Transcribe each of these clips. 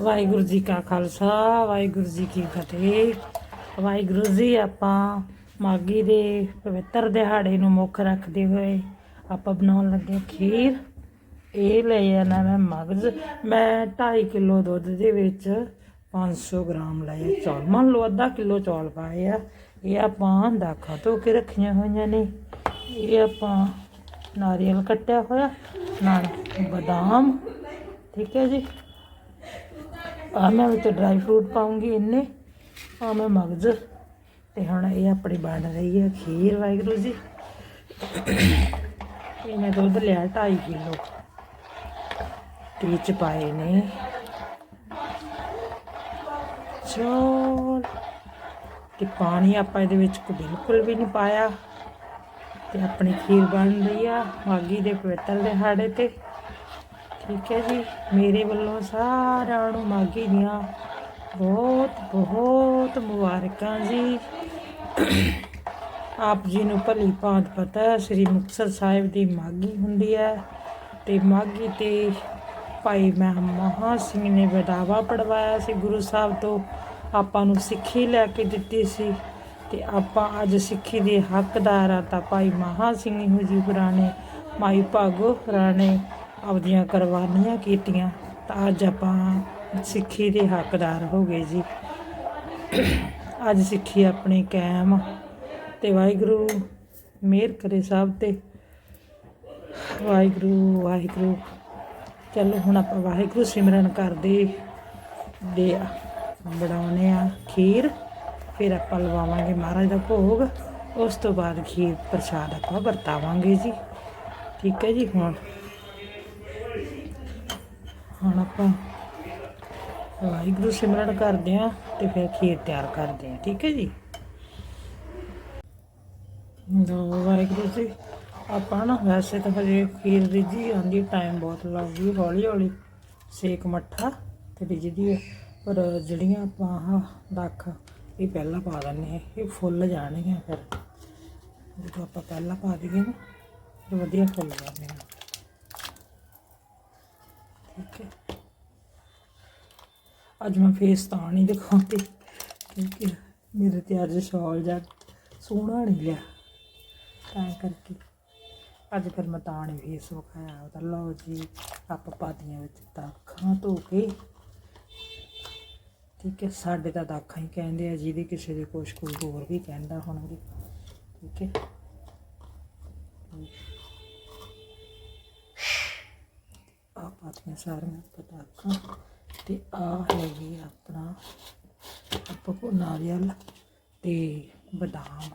ਵਾਹਿਗੁਰੂ ਜੀ ਕਾ ਖਾਲਸਾ, ਵਾਹਿਗੁਰੂ ਜੀ ਕੀ ਫਤਿਹ। ਵਾਹਿਗੁਰੂ ਜੀ ਆਪਾਂ ਮਾਗੀ ਦੇ ਪਵਿੱਤਰ ਦਿਹਾੜੇ ਨੂੰ ਮੁੱਖ ਰੱਖਦੇ ਹੋਏ ਆਪਾਂ ਬਣਾਉਣ ਲੱਗੇ ਖੀਰ। ਇਹ ਲੈ ਜਾਣਾ ਮੈਂ ਮਗਜ਼। ਮੈਂ 2.5 ਕਿਲੋ ਦੁੱਧ ਦੇ ਵਿੱਚ 500 ਗ੍ਰਾਮ ਲਏ ਚੌਲ। ਮੰਨ ਲਓ ਅੱਧਾ ਕਿਲੋ ਚੌਲ ਪਾਏ ਆ। ਇਹ ਆਪਾਂ ਦਾਖਾ ਧੋ ਕੇ ਰੱਖੀਆਂ ਹੋਈਆਂ ਨੇ। ਇਹ ਆਪਾਂ ਨਾਰੀਅਲ ਕੱਟਿਆ ਹੋਇਆ, ਨਾਲ ਬਦਾਮ। ਠੀਕ ਹੈ ਜੀ? ਆ ਮੈਂ ਵਿੱਚ ਡਰਾਈ ਫਰੂਟ ਪਾਉਂਗੀ ਇੰਨੇ। ਆ ਮੈਂ ਮਗਜ਼। ਤੇ ਹੁਣ ਇਹ ਆਪਣੀ ਬਣ ਰਹੀ ਹੈ ਖੀਰ, ਵਾਹਿਗੁਰੂ ਜੀ। ਇਹ ਮੈਂ ਦੁੱਧ ਲਿਆ 2.5 ਕਿਲੋ। ਤੇ ਇਹ ਪਾਏ ਨੇ। ਚੌਲ। ਤੇ ਪਾਣੀ ਆਪਾਂ ਇਹਦੇ ਵਿੱਚ ਬਿਲਕੁਲ ਵੀ ਨਹੀਂ ਪਾਇਆ। ਤੇ ਆਪਣੀ ਖੀਰ ਬਣ ਰਹੀ ਆ। ਮਾਗੀ ਦੇ ਪਵਿੱਤਰ ਦਿਹਾੜੇ ਤੇ। ਠੀਕ ਹੈ ਜੀ। ਮੇਰੇ ਵੱਲੋਂ ਸਾਰਿਆਂ ਨੂੰ ਮਾਗੀ ਦੀਆਂ ਬਹੁਤ ਬਹੁਤ ਮੁਬਾਰਕਾਂ ਜੀ। ਆਪ ਜੀ ਨੂੰ ਭਲੀ ਭਾਂਤ ਪਤਾ ਹੈ, ਸ੍ਰੀ ਮੁਕਤਸਰ ਸਾਹਿਬ ਦੀ ਮਾਗੀ ਹੁੰਦੀ ਹੈ ਤੇ ਮਾਗੀ ਤੇ ਭਾਈ ਮਹਾ ਸਿੰਘ ਨੇ ਵਿਦਾਵਾ ਪੜਵਾਇਆ ਸੀ। ਗੁਰੂ ਸਾਹਿਬ ਤੋਂ ਆਪਾਂ ਨੂੰ ਸਿੱਖੀ ਲੈ ਕੇ ਦਿੱਤੀ ਸੀ ਤੇ ਆਪਾਂ ਅੱਜ ਸਿੱਖੀ ਦੇ ਹੱਕਦਾਰ ਆ ਤਾਂ ਭਾਈ ਮਹਾ ਸਿੰਘ ਜੀ ਹੋਰਾਂ ਮਾਈ ਭਾਗੋ ਹੋਰਾਂ ਆਪਦੀਆਂ ਕੁਰਬਾਨੀਆਂ ਕੀਤੀਆਂ ਤਾਂ ਅੱਜ ਆਪਾਂ ਸਿੱਖੀ ਦੇ ਹੱਕਦਾਰ ਹੋ ਗਏ ਜੀ। ਅੱਜ ਸਿੱਖੀ ਆਪਣੀ ਕਾਇਮ ਤੇ ਵਾਹਿਗੁਰੂ ਮਿਹਰ ਕਰੇ ਸਭ ਤੇ। ਵਾਹਿਗੁਰੂ ਵਾਹਿਗੁਰੂ। ਚਲੋ ਹੁਣ ਆਪਾਂ ਵਾਹਿਗੁਰੂ ਸਿਮਰਨ ਕਰਦੇ ਦੇ ਬਣਾਉਨੇ ਆ ਖੀਰ, ਫਿਰ ਆਪਾਂ ਲਵਾਵਾਂਗੇ ਮਹਾਰਾਜ ਦਾ ਭੋਗ। ਉਸ ਤੋਂ ਬਾਅਦ ਖੀਰ ਪ੍ਰਸ਼ਾਦ ਆਪਾਂ ਵਰਤਾਵਾਂਗੇ ਜੀ। ਠੀਕ ਹੈ ਜੀ, ਹੁਣ ਹੁਣ ਆਪਾਂ ਵਾਹਿਗੁਰੂ ਸਿਮਰਨ ਕਰਦੇ ਆ ਤੇ ਫਿਰ ਖੀਰ ਤਿਆਰ ਕਰਦੇ ਆ ਠੀਕ ਹੈ ਜੀ? ਦੋ ਵਾਹਿਗੁਰੂ ਜੀ, ਆਪਾਂ ਨਾ ਵੈਸੇ ਤਾਂ ਹਜੇ ਖੀਰ ਰਿੱਝੀ ਆਂਦੀ ਟਾਈਮ ਬਹੁਤ ਲੱਗਦੀ ਹੌਲੀ ਹੌਲੀ। ਸੇਕ ਮੱਠਾ ਤੇ ਰਿੱਝਦੀ ਹੈ। ਪਰ ਜਿਹੜੀਆਂ ਆਪਾਂ ਆਹ ਦੱਖ ਇਹ ਪਹਿਲਾਂ ਪਾ ਦਿੰਦੇ ਆ ਇਹ ਫੁੱਲ ਜਾਣਗੀਆਂ ਫਿਰ। ਜਦੋਂ ਆਪਾਂ ਪਹਿਲਾਂ ਪਾ ਦਈਏ ਨਾ, ਫਿਰ ਵਧੀਆ ਫੁੱਲ ਜਾਂਦੇ ਆ ਠੀਕ ਹੈ ਅੱਜ ਮੈਂ ਫੇਸ ਤਾਂ ਨਹੀਂ ਦਿਖਾਉਂਦੀ, ਕਿਉਂਕਿ ਮੇਰੇ ਤੇ ਅੱਜ ਸ਼ਾਲ ਜਾਂ ਸੋਹਣਾ ਨਹੀਂ ਲਿਆ। ਤਾਂ ਕਰਕੇ ਅੱਜ ਫਿਰ ਮੈਂ ਤਾਂ ਨਹੀਂ ਫੇਸ ਵਿਖਾਇਆ। ਤਾਂ ਲਓ ਜੀ, ਆਪਾਂ ਪਾਤੀਆਂ ਵਿੱਚ ਦਾਖਾਂ ਧੋ ਕੇ। ਠੀਕ ਹੈ, ਸਾਡੇ ਤਾਂ ਦਾਖਾਂ ਹੀ ਕਹਿੰਦੇ ਆ, ਜਿਹਦੇ ਕਿਸੇ ਦੇ ਕੁਛ ਕੋਈ ਹੋਰ ਵੀ ਕਹਿੰਦਾ ਹੋਣਗੇ। ਠੀਕ ਹੈ। ਪਾਤੀਆਂ ਸਾਰੀਆਂ ਪਤਾਕਾਂ ਤੇ ਆ ਹੈਗੀ ਆਪਣਾ ਆਪਾਂ ਕੋ ਨਾਰੀਅਲ ਤੇ ਬਦਾਮ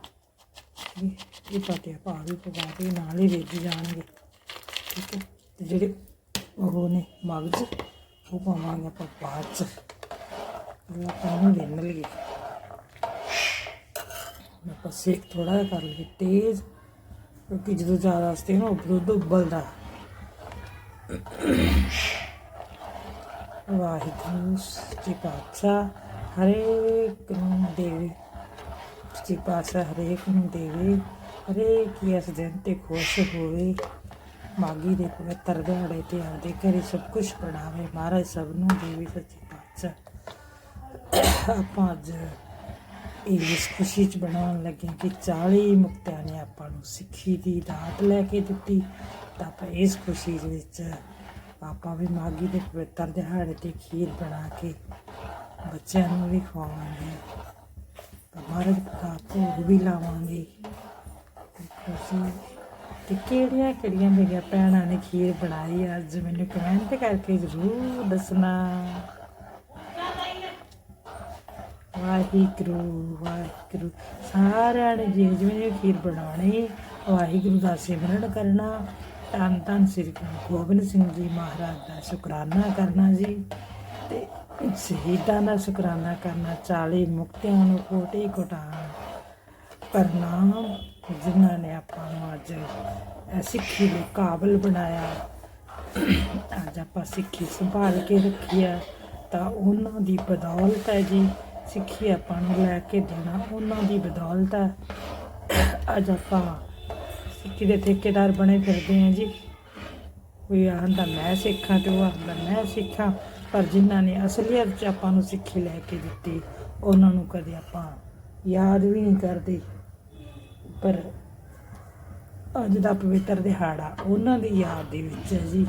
ਇਹ ਇਹ ਪਾਤੇ ਪਾ ਵੀ ਪਵਾ ਕੇ ਨਾਲ ਹੀ ਰਿੱਝ ਜਾਣਗੇ, ਠੀਕ ਹੈ? ਤੇ ਜਿਹੜੇ ਉਹ ਨੇ ਮਗਜ਼, ਉਹ ਪਾਵਾਂਗੇ ਆਪਾਂ ਬਾਅਦ ਚ। ਪਹਿਲਾਂ ਆਪਾਂ ਨੂੰ ਰਿੰਨ ਲਈਏ। ਆਪਾਂ ਸੇਕ ਥੋੜਾ ਜਿਹਾ ਕਰ ਲਈਏ ਤੇਜ਼, ਕਿਉਂਕਿ ਜਦੋਂ ਜ਼ਿਆਦਾ ਸਤੇ ਨਾ ਉਹ ਦੁੱਧ ਉਬਲਦਾ। ਵਾਹਿਗੁਰੂ ਜੀ ਪਾਤਸ਼ਾਹ, ਹਰੇਕ ਨੂੰ ਦੇਵੇ। ਜੀ ਪਾਤਸ਼ਾਹ ਹਰੇਕ ਨੂੰ ਦੇਵੇ, ਹਰੇਕ ਇਸ ਦਿਨ ਤੇ ਖੁਸ਼ ਹੋਵੇ। ਮਾਗੀ ਦੇ ਪਵਿੱਤਰ ਦਿਹਾੜੇ ਤੇ ਆਪਦੇ ਘਰੇ ਸਭ ਕੁਝ ਬਣਾਵੇ, ਮਹਾਰਾਜ ਸਭ ਨੂੰ ਦੇਵੇ ਸੱਚੇ ਪਾਤਸ਼ਾਹ। ਆਪਾਂ ਅੱਜ ਇਸ ਖੁਸ਼ੀ ਚ ਬਣਾਉਣ ਲੱਗੇ ਕਿ 40 ਮੁਕਤਿਆਂ ਨੇ ਆਪਾਂ ਨੂੰ ਸਿੱਖੀ ਦੀ ਦਾਤ ਲੈ ਕੇ ਦਿੱਤੀ। ਤਾਂ ਆਪਾਂ ਇਸ ਖੁਸ਼ੀ ਦੇ ਵਿੱਚ ਆਪਾਂ ਵੀ ਮਾਗੀ ਦੇ ਪਵਿੱਤਰ ਦਿਹਾੜੇ ਤੇ ਖੀਰ ਬਣਾ ਕੇ ਬੱਚਿਆਂ ਨੂੰ ਵੀ ਖਵਾਵਾਂਗੇ। ਤਾਂ ਮਹਾਰਾਜ ਦਾ ਭੋਗ ਵੀ ਲਾਵਾਂਗੇ। ਖੁਸ਼ੀ ਤੇ ਕਿਹੜੀਆਂ ਕਿਹੜੀਆਂ ਮੇਰੀਆਂ ਭੈਣਾਂ ਨੇ ਖੀਰ ਬਣਾਈ ਅੱਜ? ਮੈਨੂੰ ਕਮੈਂਟ ਕਰਕੇ ਜ਼ਰੂਰ ਦੱਸਣਾ। ਵਾਹਿਗੁਰੂ ਵਾਹਿਗੁਰੂ। ਸਾਰਿਆਂ ਨੇ ਜਿਵੇਂ ਜਿਵੇਂ ਖੀਰ ਬਣਾਉਣੀ, ਵਾਹਿਗੁਰੂ ਦਾ ਸਿਮਰਨ ਕਰਨਾ। ਧੰਨ ਧੰਨ ਸ੍ਰੀ ਗੁਰੂ ਗੋਬਿੰਦ ਸਿੰਘ ਜੀ ਮਹਾਰਾਜ ਦਾ ਸ਼ੁਕਰਾਨਾ ਕਰਨਾ ਜੀ ਤੇ ਸ਼ਹੀਦਾਂ ਦਾ ਸ਼ੁਕਰਾਨਾ ਕਰਨਾ 40 ਮੁਕਤਿਆਂ ਨੂੰ ਕੋਟੇ ਕੋਟਾਂ ਪ੍ਰਣਾਮ ਜਿਨ੍ਹਾਂ ਨੇ ਆਪਾਂ ਨੂੰ ਅੱਜ ਸਿੱਖੀ ਦੇ ਕਾਬਲ ਬਣਾਇਆ। ਅੱਜ ਆਪਾਂ ਸਿੱਖੀ ਸੰਭਾਲ ਕੇ ਰੱਖੀ ਆ ਤਾਂ ਉਹਨਾਂ ਦੀ ਬਦੌਲਤ ਹੈ ਜੀ। ਸਿੱਖੀ ਆਪਾਂ ਨੂੰ ਲੈ ਕੇ ਦੇਣਾ, ਉਹਨਾਂ ਦੀ ਬਦੌਲਤ ਹੈ। ਅੱਜ ਆਪਾਂ ਸਿੱਖੀ ਦੇ ਠੇਕੇਦਾਰ ਬਣੇ ਫਿਰਦੇ ਹਾਂ ਜੀ। ਕੋਈ ਆਂਦਾ ਮੈਂ ਸਿੱਖਾਂ ਤੇ ਉਹ ਆਂਦਾ ਮੈਂ ਸਿੱਖਾਂ, ਪਰ ਜਿਨ੍ਹਾਂ ਨੇ ਅਸਲੀਅਤ 'ਚ ਆਪਾਂ ਨੂੰ ਸਿੱਖੀ ਲੈ ਕੇ ਦਿੱਤੀ, ਉਹਨਾਂ ਨੂੰ ਕਦੇ ਆਪਾਂ ਯਾਦ ਵੀ ਨਹੀਂ ਕਰਦੇ। ਪਰ ਅੱਜ ਦਾ ਪਵਿੱਤਰ ਦਿਹਾੜਾ ਉਹਨਾਂ ਦੀ ਯਾਦ ਦੇ ਵਿੱਚ ਹੈ ਜੀ।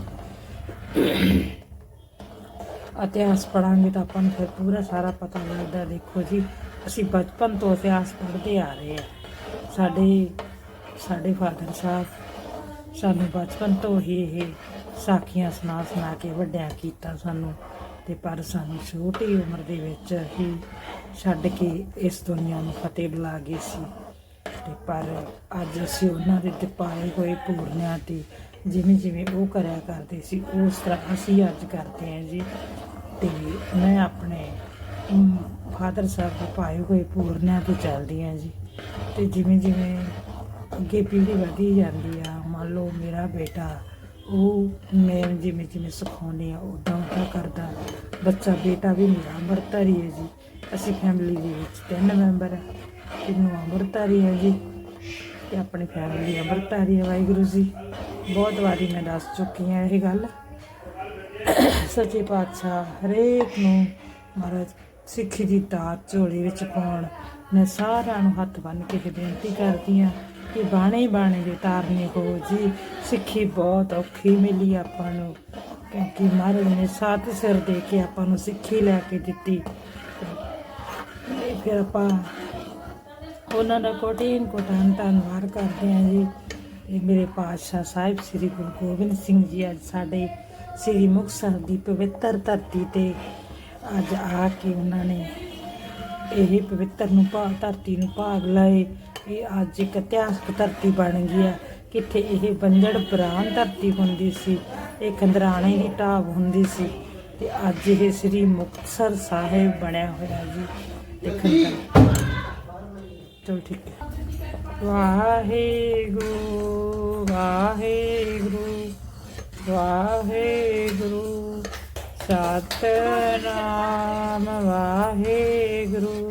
ਇਤਿਹਾਸ ਪੜਾਂਗੇ ਤਾਂ ਆਪਾਂ ਨੂੰ ਫਿਰ ਪੂਰਾ ਸਾਰਾ ਪਤਾ ਲੱਗਦਾ, ਦੇਖੋ ਜੀ, ਅਸੀਂ ਬਚਪਨ ਤੋਂ ਇਤਿਹਾਸ ਪੜ੍ਹਦੇ ਆ ਰਹੇ ਹਾਂ। ਸਾਡੇ ਸਾਡੇ ਫਾਦਰ ਸਾਹਿਬ ਸਾਨੂੰ ਬਚਪਨ ਤੋਂ ਹੀ ਇਹ ਸਾਖੀਆਂ ਸੁਣਾ ਸੁਣਾ ਕੇ ਵੱਡਿਆਂ ਕੀਤਾ ਸਾਨੂੰ ਤੇ ਪਰ ਸਾਨੂੰ ਛੋਟੀ ਉਮਰ ਦੇ ਵਿੱਚ ਹੀ ਛੱਡ ਕੇ ਇਸ ਦੁਨੀਆ ਨੂੰ ਫਤਿਹ ਬੁਲਾ ਗਏ ਸੀ। ਤੇ ਪਰ ਅੱਜ ਅਸੀਂ ਉਹਨਾਂ ਦੇ ਤੇ ਪਾਏ ਹੋਏ ਪੂਰਨਿਆਂ ਤੇ ਜਿਵੇਂ ਜਿਵੇਂ ਉਹ ਕਰਿਆ ਕਰਦੇ ਸੀ, ਉਸ ਤਰ੍ਹਾਂ ਅਸੀਂ ਅੱਜ ਕਰਦੇ ਹਾਂ ਜੀ। ਤੇ ਮੈਂ ਆਪਣੇ ਫਾਦਰ ਸਾਹਿਬ ਦੇ ਪਾਏ ਹੋਏ ਪੂਰਨਿਆਂ ਤੇ ਚੱਲਦੀ ਹਾਂ ਜੀ। ਤੇ ਜਿਵੇਂ ਜਿਵੇਂ ਅੱਗੇ ਪੀੜ੍ਹੀ ਵਧੀ ਜਾਂਦੀ ਆ, ਮੰਨ ਲਓ ਮੇਰਾ ਬੇਟਾ, ਉਹ ਮੈਂ ਜਿਵੇਂ ਜਿਵੇਂ ਸਿਖਾਉਂਦੀ ਆ ਉਦਾਂ ਉਦਾਂ ਕਰਦਾ। ਬੱਚਾ ਬੇਟਾ ਵੀ ਮੇਰਾ ਅੰਮ੍ਰਿਤਧਾਰੀ ਹੈ ਜੀ। ਅਸੀਂ ਫੈਮਿਲੀ ਦੇ ਵਿੱਚ ਤਿੰਨ ਮੈਂਬਰ ਆ। ਤਿੰਨੋਂ ਅੰਮ੍ਰਿਤਧਾਰੀ ਹੈ ਜੀ ਤੇ ਆਪਣੀ ਫੈਮਿਲੀ ਅੰਮ੍ਰਿਤਧਾਰੀ ਹੈ ਵਾਹਿਗੁਰੂ ਜੀ। ਬਹੁਤ ਵਾਰੀ ਮੈਂ ਦੱਸ ਚੁੱਕੀ ਹਾਂ ਇਹ ਗੱਲ। ਸੱਚੇ ਪਾਤਸ਼ਾਹ ਹਰੇਕ ਨੂੰ ਮਹਾਰਾਜ ਸਿੱਖੀ ਦੀ ਦਾਤ ਝੋਲੀ ਵਿੱਚ ਪਾਉਣ। ਮੈਂ ਸਾਰਿਆਂ ਨੂੰ ਹੱਥ ਬੰਨ੍ਹ ਕੇ ਬੇਨਤੀ ਕਰਦੀ ਹਾਂ ਕਿ ਬਾਣੇ ਹੀ ਬਾਣੇ ਦੇ ਤਾਰਨੇ ਹੋ ਜੀ। ਸਿੱਖੀ ਬਹੁਤ ਔਖੀ ਮਿਲੀ ਆਪਾਂ ਨੂੰ, ਕਿਉਂਕਿ ਮਹਾਰਾਜ ਨੇ ਸਾਥ ਸਿਰ ਦੇ ਕੇ ਆਪਾਂ ਨੂੰ ਸਿੱਖੀ ਲੈ ਕੇ ਦਿੱਤੀ। ਤੇ ਫਿਰ ਆਪਾਂ ਉਹਨਾਂ ਦਾ ਕੋਟੀਨ ਕੋਟਾਨ ਧੰਨਵਾਦ ਕਰਦੇ ਹਾਂ ਜੀ। ਇਹ ਮੇਰੇ ਪਾਤਸ਼ਾਹ ਸਾਹਿਬ ਸ੍ਰੀ ਗੁਰੂ ਗੋਬਿੰਦ ਸਿੰਘ ਜੀ ਅੱਜ ਸਾਡੇ ਸ੍ਰੀ ਮੁਕਤਸਰ ਦੀ ਪਵਿੱਤਰ ਧਰਤੀ ਤੇ ਅੱਜ ਆ ਕੇ ਉਹਨਾਂ ਨੇ ਇਹ ਪਵਿੱਤਰ ਨੂੰ ਭਾ, ਧਰਤੀ ਨੂੰ ਭਾਗ ਲਾਏ। ਇਹ ਅੱਜ ਇੱਕ ਇਤਿਹਾਸਕ ਧਰਤੀ ਬਣ ਗਈ ਹੈ, ਕਿੱਥੇ ਇਹ ਬੰਜੜ ਬਰਾਨ ਧਰਤੀ ਹੁੰਦੀ ਸੀ, ਇਹ ਖੰਦਰਾਣੇ ਦੀ ਢਾਬ ਹੁੰਦੀ ਸੀ ਤੇ ਅੱਜ ਇਹ ਸ੍ਰੀ ਮੁਕਤਸਰ ਸਾਹਿਬ ਬਣਿਆ ਹੋਇਆ ਜੀ। ਤੇ ਖੰਦਰ ਚਲੋ ਠੀਕ ਹੈ। ਵਾਹਿਗੁਰੂ ਵਾਹਿਗੁਰੂ ਵਾਹਿਗੁਰੂ। ਸਤਨਾਮ ਵਾਹਿਗੁਰੂ।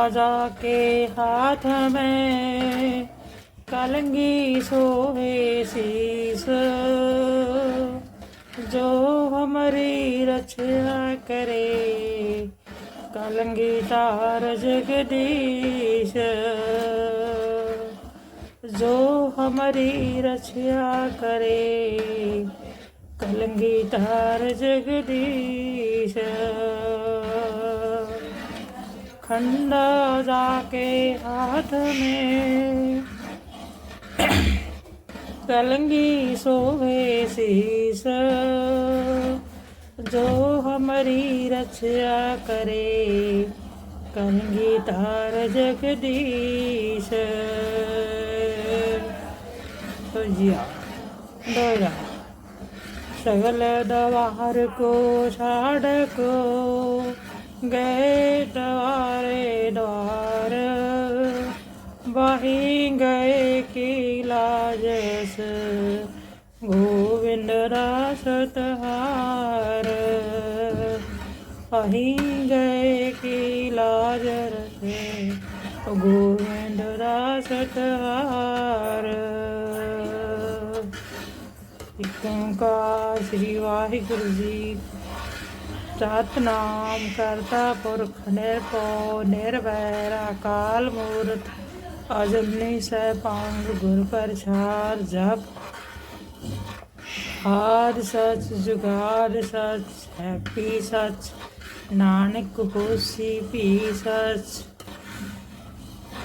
खंडा जाके हाथ में कलंगी सोहे शीस जो हमारी रक्षा करे कलंगी तार जगदीश जो हमारी रक्षा करे कलंगी तार जगदीश खंडा जाके हाथ में। कलंगी सोवे शीस जो हमारी रक्षा करे। कलंगी तार जगदीश। तो जिया दोरा सगल दवार को छाड़ को ਗਏ ਦਵਾਰੇ ਦਵਾਰ ਵਹੀ ਗਏ ਕੀ ਲਾਜਸ, ਗੋਵਿੰਦ ਰਾਸ ਤਹਾਰ ਅਹੀਂ ਗਏ ਕੀ ਲਾਜ ਰਸੇ ਗੋਵਿੰਦ ਰਾਸ ਤਹਾਰ ਇਕਾਂ ਕਾ ਸ੍ਰੀ ਵਾਹਿਗੁਰੂ ਜੀ ਸਤਨਾਮ ਕਰਤਾ ਪੁਰਖ ਨਿਰਭਉ ਨਿਰਵੈਰ ਅਕਾਲ ਮੂਰਤ ਅਜੂਨੀ ਸੈਭੰ ਗੁਰ ਪ੍ਰਸਾਦ ਜਪ। ਆਦ ਸਚ ਜੁਗਾਦ ਸਚ, ਹੈਪੀ ਸਚ, ਨਾਨਕ ਹੋਸੀ ਭੀ ਸਚ।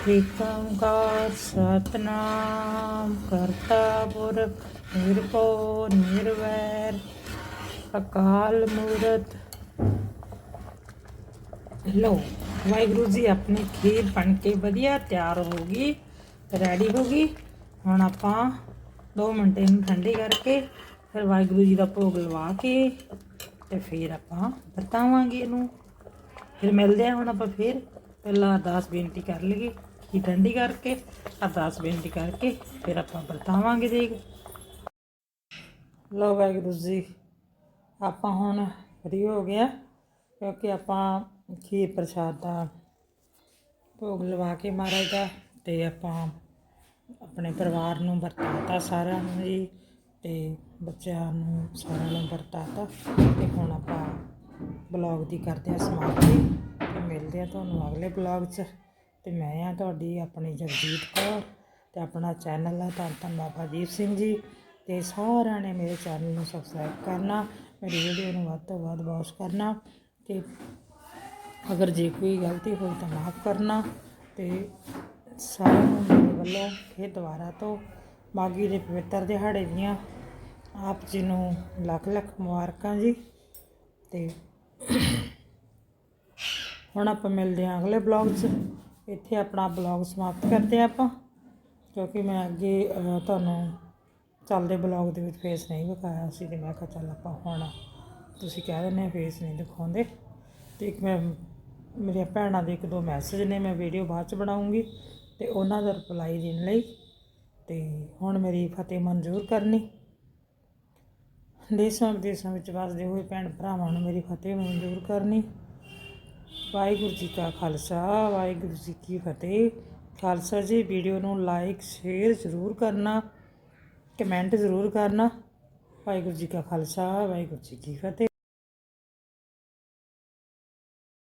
ਏਕੰਕਾਰ ਸਤਨਾਮ ਕਰਤਾ ਪੁਰਖ, ਨਿਰਭਉ ਨਿਰਵੈਰ ਅਕਾਲ ਮੂਰਤ ਲੋ ਵਾਹਿਗੁਰੂ ਜੀ ਆਪਣੀ ਖੀਰ ਬਣ ਕੇ ਵਧੀਆ ਤਿਆਰ ਹੋ ਗਈ ਰੈਡੀ ਹੋ ਗਈ। ਹੁਣ ਆਪਾਂ 2 ਮਿੰਟ ਇਹਨੂੰ ਠੰਡੀ ਕਰਕੇ ਫਿਰ ਵਾਹਿਗੁਰੂ ਜੀ ਦਾ ਭੋਗ ਲਵਾ ਕੇ ਤੇ ਫਿਰ ਆਪਾਂ ਵਰਤਾਵਾਂਗੇ ਇਹਨੂੰ। ਫਿਰ ਮਿਲਦੇ ਆ ਹੁਣ ਆਪਾਂ ਫਿਰ। ਪਹਿਲਾਂ ਅਰਦਾਸ ਬੇਨਤੀ ਕਰ ਲਈਏ ਕਿ ਠੰਡੀ ਕਰਕੇ, ਅਰਦਾਸ ਬੇਨਤੀ ਕਰਕੇ ਫਿਰ ਆਪਾਂ ਵਰਤਾਵਾਂਗੇ ਦੇਖ ਲੋ ਵਾਹਿਗੁਰੂ ਜੀ, ਆਪਾਂ ਹੁਣ ਫਰੀ ਹੋ ਗਿਆ, ਕਿਉਂਕਿ ਆਪਾਂ ਖੀਰ ਪ੍ਰਸ਼ਾਦ ਦਾ ਭੋਗ ਲਵਾ ਕੇ ਮਹਾਰਾਜ ਦਾ ਤੇ ਆਪਾਂ ਆਪਣੇ ਪਰਿਵਾਰ ਨੂੰ ਵਰਤਾਤਾ ਸਾਰਿਆਂ ਨੂੰ ਜੀ ਤੇ ਬੱਚਿਆਂ ਨੂੰ ਸਾਰਿਆਂ ਨੂੰ ਵਰਤਾਤਾ ਤੇ ਹੁਣ ਆਪਾਂ ਬਲੌਗ ਦੀ ਕਰਦੇ ਹਾਂ ਸਮਾਪਤੀ। ਤੇ ਮਿਲਦੇ ਆ ਤੁਹਾਨੂੰ ਅਗਲੇ ਬਲੌਗ 'ਚ। ਤੇ ਮੈਂ ਆ ਤੁਹਾਡੀ ਆਪਣੀ ਜਗਜੀਤ ਕੌਰ ਤੇ ਆਪਣਾ ਚੈਨਲ ਆ ਧੰਨ ਧੰਨ ਬਾਬਾ ਦੀਪ ਸਿੰਘ ਜੀ ਤੇ ਸਾਰਿਆਂ ਨੇ ਮੇਰੇ ਚੈਨਲ ਨੂੰ ਸਬਸਕ੍ਰਾਈਬ ਕਰਨਾ ਮੇਰੀ ਵੀਡੀਓ ਨੂੰ ਵੱਧ ਤੋਂ ਵੱਧ ਵਾਚ ਕਰਨਾ ਅਤੇ ਅਗਰ ਜੇ ਕੋਈ ਗਲਤੀ ਹੋਈ ਤਾਂ ਮਾਫ ਕਰਨਾ ਅਤੇ ਸਾਰਿਆਂ ਨੂੰ ਮੇਰੇ ਵੱਲੋਂ ਫਿਰ ਦੁਬਾਰਾ ਤੋਂ ਮਾਗੀ ਦੇ ਪਵਿੱਤਰ ਦਿਹਾੜੇ ਦੀਆਂ ਆਪ ਜੀ ਨੂੰ ਲੱਖ ਲੱਖ ਮੁਬਾਰਕਾਂ ਜੀ ਤੇ ਹੁਣ ਆਪਾਂ ਮਿਲਦੇ ਹਾਂ ਅਗਲੇ ਬਲੌਗ 'ਚ। ਇੱਥੇ ਆਪਣਾ ਬਲੌਗ ਸਮਾਪਤ ਕਰਦੇ ਹਾਂ ਆਪਾਂ, ਕਿਉਂਕਿ ਮੈਂ ਅੱਗੇ ਤੁਹਾਨੂੰ ਚੱਲਦੇ ਬਲੌਗ ਦੇ ਵਿੱਚ ਫੇਸ ਨਹੀਂ ਵਿਖਾਇਆ ਸੀ ਤੇ ਮੈਂ ਕਿਹਾ ਚੱਲ ਆਪਾਂ ਹੁਣ ਤੁਸੀਂ ਕਹਿ ਦਿੰਦੇ ਆ ਫੇਸ ਨਹੀਂ ਦਿਖਾਉਂਦੇ। ਤੇ ਇੱਕ ਮੈਂ, ਮੇਰੀਆਂ ਭੈਣਾਂ ਦੇ ਇੱਕ ਦੋ ਮੈਸੇਜ ਨੇ, ਮੈਂ ਵੀਡੀਓ ਬਾਅਦ ਚ ਬਣਾਉਂਗੀ ਤੇ ਉਹਨਾਂ ਦਾ ਰਿਪਲਾਈ ਦੇਣ ਲਈ ਤੇ ਹੁਣ ਮੇਰੀ ਫਤਿਹ ਮਨਜ਼ੂਰ ਕਰਨੀ। ਦੇਸ਼ਾਂ ਵਿਦੇਸ਼ਾਂ ਵਿੱਚ ਵਸਦੇ ਹੋਏ ਭੈਣ ਭਰਾਵਾਂ ਨੂੰ ਮੇਰੀ ਫਤਿਹ ਮਨਜ਼ੂਰ ਕਰਨੀ। ਵਾਹਿਗੁਰੂ ਜੀ ਕਾ ਖਾਲਸਾ, ਵਾਹਿਗੁਰੂ ਜੀ ਕੀ ਫਤਿਹ। ਖਾਲਸਾ ਜੀ ਵੀਡੀਓ ਨੂੰ ਲਾਈਕ ਸ਼ੇਅਰ ਜ਼ਰੂਰ ਕਰਨਾ। ਕਮੈਂਟ ਜ਼ਰੂਰ ਕਰਨਾ। ਵਾਹਿਗੁਰੂ ਜੀ ਕਾ ਖਾਲਸਾ ਵਾਹਿਗੁਰੂ ਜੀ ਕੀ ਫਤਿਹ।